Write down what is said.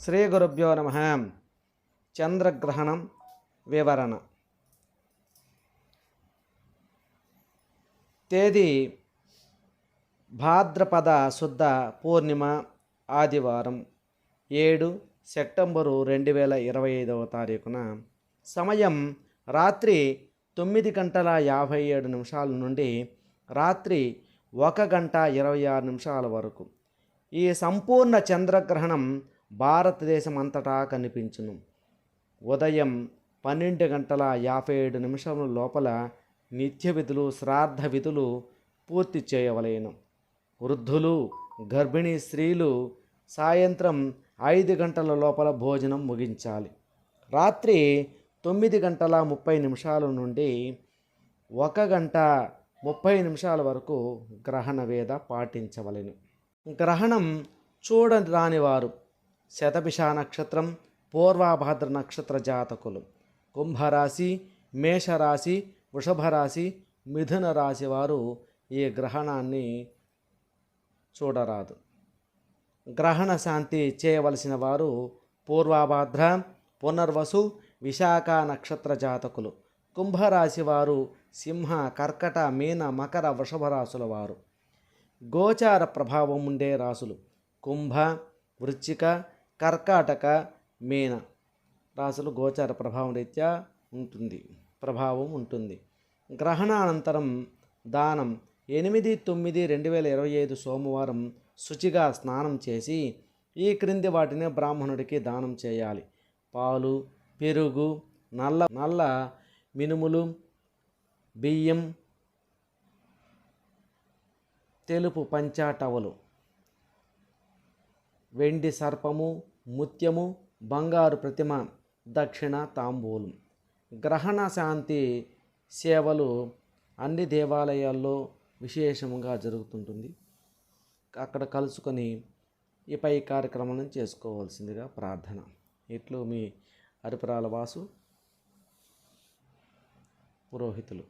శ్రీ గురుభ్యో నమ. చంద్రగ్రహణం వివరణ. తేదీ భాద్రపద శుద్ధ పూర్ణిమ ఆదివారం ఏడు సెప్టెంబరు రెండు వేల ఇరవై ఐదవ తారీఖున. సమయం రాత్రి తొమ్మిది గంటల యాభై ఏడు నిమిషాల నుండి రాత్రి ఒక గంట ఇరవై ఆరు నిమిషాల వరకు. ఈ సంపూర్ణ చంద్రగ్రహణం భారతదేశం అంతటా కనిపించును. ఉదయం పన్నెండు గంటల యాభై ఏడు నిమిషముల లోపల నిత్య విధులు శ్రాద్ధ విధులు పూర్తి చేయవలేను. వృద్ధులు గర్భిణీ స్త్రీలు సాయంత్రం ఐదు గంటల లోపల భోజనం ముగించాలి. రాత్రి తొమ్మిది గంటల ముప్పై నిమిషాల నుండి ఒక గంట ముప్పై నిమిషాల వరకు గ్రహణ వేద పాటించవలెను. గ్రహణం చూడరాని వారు శతభిష నక్షత్రం పూర్వాభాద్ర నక్షత్ర జాతకులు. కుంభరాశి మేషరాశి వృషభరాశి మిథున రాశి వారు ఈ గ్రహణాన్ని చూడరాదు. గ్రహణ శాంతి చేయవలసిన వారు పూర్వాభాద్ర పునర్వసు విశాఖ నక్షత్ర జాతకులు. కుంభరాశి వారు సింహ కర్కట మీన మకర వృషభ రాశుల వారు. గోచార ప్రభావం ఉండే రాసులు కుంభ వృచ్చిక కర్కాటక మీన రాశులు గోచార ప్రభావం రీత్యా ఉంటుంది ప్రభావం ఉంటుంది. గ్రహణానంతరం దానం ఎనిమిది తొమ్మిది రెండు వేల ఇరవై ఐదు సోమవారం శుచిగా స్నానం చేసి ఈ క్రింది వాటిని బ్రాహ్మణుడికి దానం చేయాలి. పాలు పెరుగు నల్ల నల్ల మినుములు బియ్యం తెలుపు పంచాటవలు వెండి సర్పము ముత్యము బంగారు ప్రతిమ దక్షిణ తాంబూలం. గ్రహణ శాంతి సేవలు అన్ని దేవాలయాల్లో విశేషంగా జరుగుతుంటుంది. అక్కడ కలుసుకొని ఈ పై కార్యక్రమం చేసుకోవాల్సిందిగా ప్రార్థన. ఇట్లు మీ అరిపురాల వాసు పురోహితులు.